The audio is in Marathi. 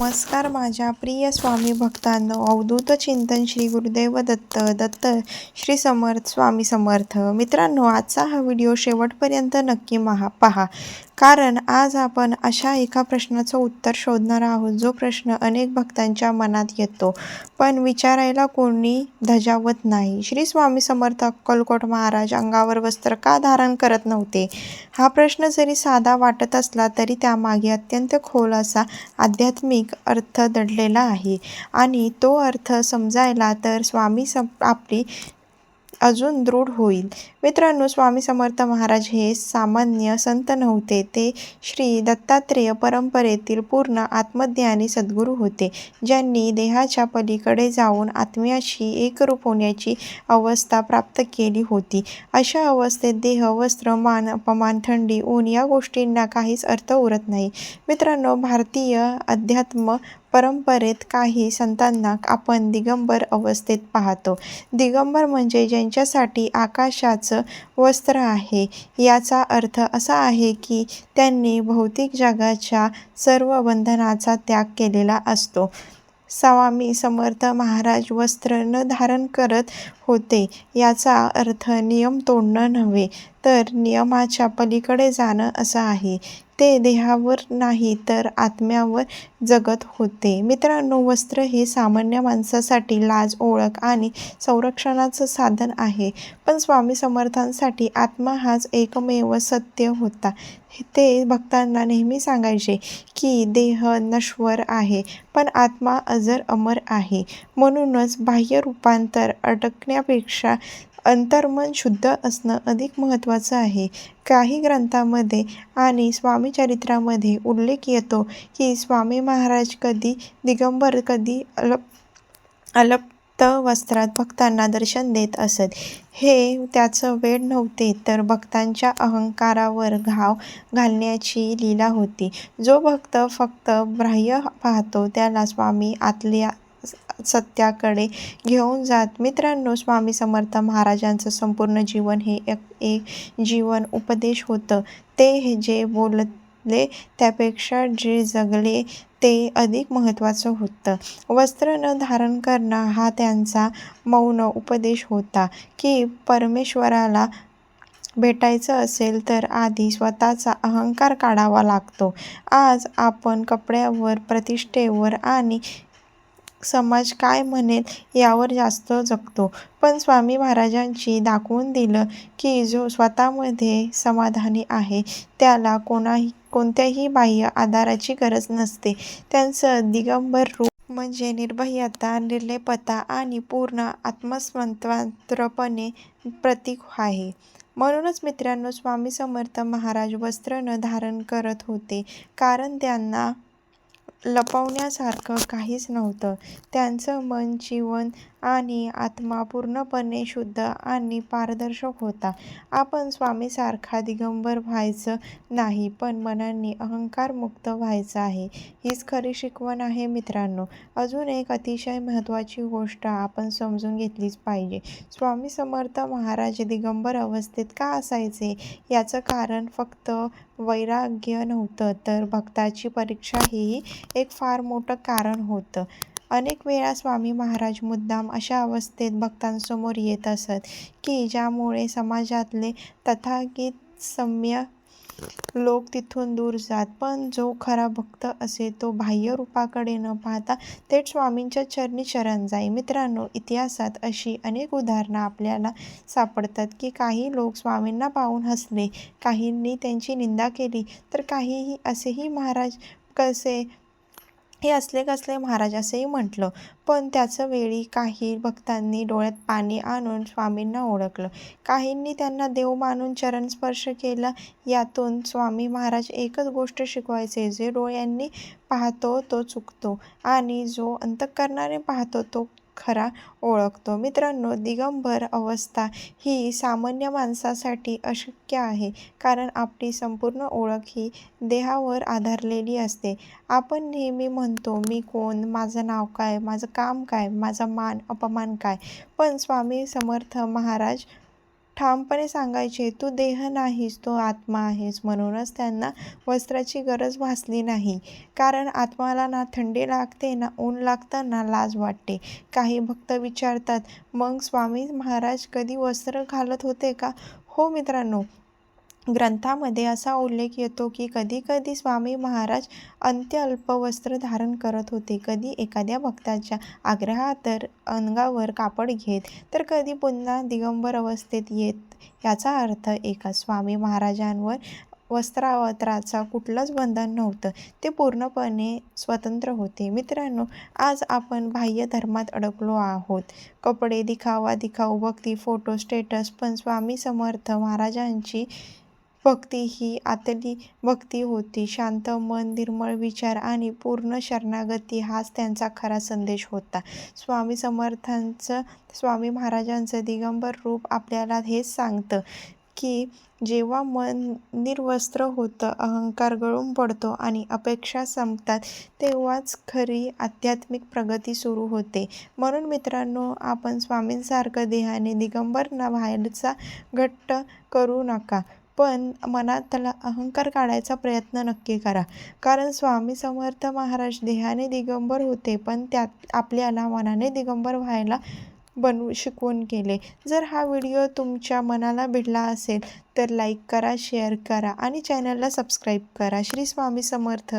नमस्कार माझ्या प्रिय स्वामी भक्तांनो अवधूत चिंतन श्री गुरुदेव दत्त दत्त श्री समर्थ स्वामी समर्थ. मित्रांनो आजचा हा व्हिडिओ शेवटपर्यंत नक्की महा पहा. कारण आज आपण अशा एका प्रश्नाचं उत्तर शोधणार आहोत जो प्रश्न अनेक भक्तांच्या मनात येतो पण विचारायला कोणी धजावत नाही. श्री स्वामी समर्थ अक्कलकोट महाराज अंगावर वस्त्र का धारण करत नव्हते? हा प्रश्न जरी साधा वाटत असला तरी त्यामागे अत्यंत खोल असा आध्यात्मिक अर्थ दडलेला आहे. आणि तो अर्थ समजायला तर स्वामी सम आपली अजून दृढ होईल. मित्रांनो स्वामी समर्थ महाराज हे सामान्य संत नव्हते. ते श्री दत्तात्रेय परंपरेतील पूर्ण आत्मज्ञानी सद्गुरू होते ज्यांनी देहाच्या पलीकडे जाऊन आत्म्याशी एकरूप होण्याची अवस्था प्राप्त केली होती. अशा अवस्थेत देह वस्त्र मान अपमान थंडी ऊन या गोष्टींना काहीच अर्थ उरत नाही. मित्रांनो भारतीय अध्यात्म परंपरेत काही संतांना आपण दिगंबर अवस्थेत पाहतो. दिगंबर म्हणजे ज्यांच्यासाठी आकाशाचं वस्त्र आहे. याचा अर्थ असा आहे की त्यांनी भौतिक जगाच्या सर्व बंधनाचा त्याग केलेला असतो. स्वामी समर्थ महाराज वस्त्र न धारण करत होते. याचा अर्थ नियम तोडणं नव्हे. तर नियमाच्या पलीकडे जाणं असं आहे. ते देहावर नाही तर आत्म्यावर जगत होते. मित्रांनो वस्त्र हे सामान्य माणसासाठी लाज ओळख आणि संरक्षणाचं साधन आहे. पण स्वामी समर्थांसाठी आत्मा हाच एकमेव सत्य होता. ते भक्तांना नेहमी सांगायचे की देह नश्वर आहे पण आत्मा अजर अमर आहे. म्हणूनच बाह्य रूपांतर अडकण्यापेक्षा अंतर्मन शुद्ध असणं अधिक महत्त्वाचं महत्त्वाचं आहे. काही ग्रंथामध्ये आणि स्वामी चरित्रामध्ये उल्लेख येतो की स्वामी महाराज कधी दिगंबर कधी अलप अलप्त वस्त्रात भक्तांना दर्शन देत असत. हे त्याचं वेळ नव्हते तर भक्तांच्या अहंकारावर घाव घालण्याची लीला होती. जो भक्त फक्त बाह्य पाहतो त्याला स्वामी आतल्या सत्याकडे घेऊन जात. मित्रांनो स्वामी समर्थ महाराजांचं संपूर्ण जीवन हे एक एक जीवन उपदेश होतं. ते जे बोलले त्यापेक्षा जे जगले ते अधिक महत्त्वाचं होतं. वस्त्र न धारण करणं हा त्यांचा मौन उपदेश होता. की परमेश्वराला भेटायचं असेल तर आधी स्वतःचा अहंकार काढावा लागतो. आज आपण कपड्यावर प्रतिष्ठेवर आणि समाज काय म्हणेल यावर जास्त जगतो. पण स्वामी महाराजांची दाखवून दिलं की जो स्वतःमध्ये समाधानी आहे त्याला कोणाही कोणत्याही बाह्य आधाराची गरज नसते. त्यांचं दिगंबर रूप म्हणजे निर्भयता निर्लेपता आणि पूर्ण आत्मस्वतंत्रपणे प्रतीक आहे. म्हणूनच मित्रांनो स्वामी समर्थ महाराज वस्त्र न धारण करत होते. कारण त्यांना लपवण्यासारखं काहीच नव्हतं. त्यांचं मन जीवन आणि आत्मा पूर्णपणे शुद्ध आणि पारदर्शक होता. आपण स्वामीसारखा दिगंबर व्हायचं नाही पण मनाने अहंकारमुक्त व्हायचं आहे. हीच खरी शिकवण आहे मित्रांनो. अजून एक अतिशय महत्त्वाची गोष्ट आपण समजून घेतलीच पाहिजे. स्वामी समर्थ महाराज दिगंबर अवस्थेत का असायचे? याचं कारण फक्त वैराग्य नव्हतं तर भक्ताची परीक्षा हेही एक फार मोठं कारण होतं. अनेक वेळा स्वामी महाराज मुद्दाम अशा अवस्थेत भक्तांसमोर येत असत की ज्यामुळे समाजातले तथागत सम्य लोक तिथून दूर जात पण जो खरा भक्त असे तो बाह्य रूपाकडे न पाहता थेट स्वामींच्या चरणी शरण जाई. मित्रांनो इतिहासात अशी अनेक उदाहरणं आपल्याला सापडतात की काही लोक स्वामींना पाहून हसले काहींनी त्यांची निंदा केली तर काहीही असेही महाराज कसे हे असले कसले महाराज असंही म्हटलं. पण त्याचं वेळी काही भक्तांनी डोळ्यात पाणी आणून स्वामींना ओळखलं. काहींनी त्यांना देव मानून चरणस्पर्श केला. यातून स्वामी महाराज एकच गोष्ट शिकवायचे जे डोळ्यांनी पाहतो तो चुकतो. आणि जो अंतःकरणाने पाहतो तो खरा ओळखतो. मित्रांनो दिगंबर अवस्था ही सामान्य माणसासाठी अशक्य आहे कारण आपली संपूर्ण ओळख ही देहावर आधारलेली असते. आपण नेहमी म्हणतो मी कोण? माझं नाव काय? माझं काम काय? माझा मान अपमान काय? पण स्वामी समर्थ महाराज ठामपणे सांगायचे तू देह नाहीस तो आत्मा आहेस. म्हणूनच त्यांना वस्त्राची गरज भासली नाही. कारण आत्माला ना थंडी लागते ना ऊन लागतं ना लाज वाटते. काही भक्त विचारतात मग स्वामी महाराज कधी वस्त्र घालत होते का? हो मित्रांनो ग्रंथामध्ये असा उल्लेख येतो की कधीकधी स्वामी महाराज अंत्य अल्प वस्त्र धारण करत होते. कधी एखाद्या भक्ताच्या आग्रहातर अंगावर कापड घेत तर कधी पुन्हा दिगंबर अवस्थेत येत. याचा अर्थ एका स्वामी महाराजांवर वस्त्रावत्राचा कुठलंच बंधन नव्हतं. ते पूर्णपणे स्वतंत्र होते. मित्रांनो आज आपण बाह्य धर्मात अडकलो आहोत. कपडे दिखावा दिखाऊ भक्ती फोटो स्टेटस पण स्वामी समर्थ महाराजांची भक्ती ही आतली भक्ती होती. शांत मन निर्मळ विचार आणि पूर्ण शरणागती हाच त्यांचा खरा संदेश होता. स्वामी समर्थांचं स्वामी महाराजांचं दिगंबर रूप आपल्याला हेच सांगतं की जेव्हा मन निर्वस्त्र होतं अहंकार गळून पडतो आणि अपेक्षा संपतात तेव्हाच खरी आध्यात्मिक प्रगती सुरू होते. म्हणून मित्रांनो आपण स्वामींसारखं देहाने दिगंबर न व्हायचा घट्ट करू नका. पण मनातला अहंकार काढायचा प्रयत्न नक्की करा. कारण स्वामी समर्थ महाराज देहाने दिगंबर होते पण त्यात आपल्याला मनाने दिगंबर व्हायला बनवू शिकवून केले जर हा व्हिडिओ तुमच्या मनाला भिडला असेल तर लाईक करा शेअर करा आणि चॅनलला सबस्क्राईब करा. श्री स्वामी समर्थ.